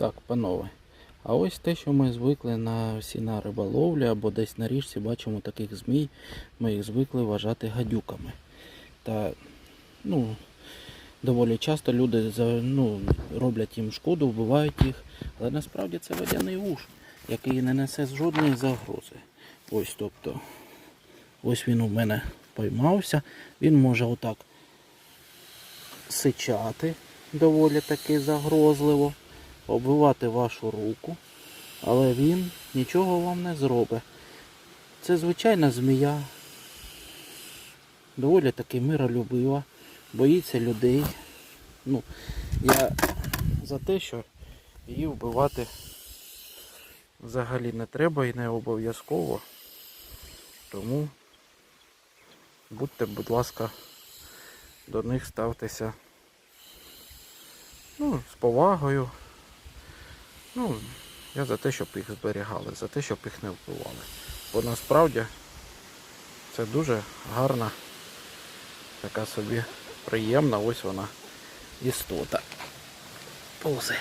Так, панове. А ось те, що ми звикли на всі на риболовлі або десь на річці бачимо таких змій, ми їх звикли вважати гадюками. Та ну, доволі часто люди ну, роблять їм шкоду, вбивають їх. Але насправді це водяний уж, який не несе жодної загрози. Ось тобто, ось він у мене поймався. Він може отак сичати доволі таки загрозливо, оббивати вашу руку, але він нічого вам не зробить. Це звичайна змія, доволі таки миролюбива, боїться людей. Ну, я за те, що її вбивати взагалі не треба і не обов'язково. Тому будьте, будь ласка, до них ставтеся ну, з повагою. Ну, я за те, щоб їх зберігали, за те, щоб їх не вбивали. Бо насправді це дуже гарна, така собі приємна ось вона істота. Повзи.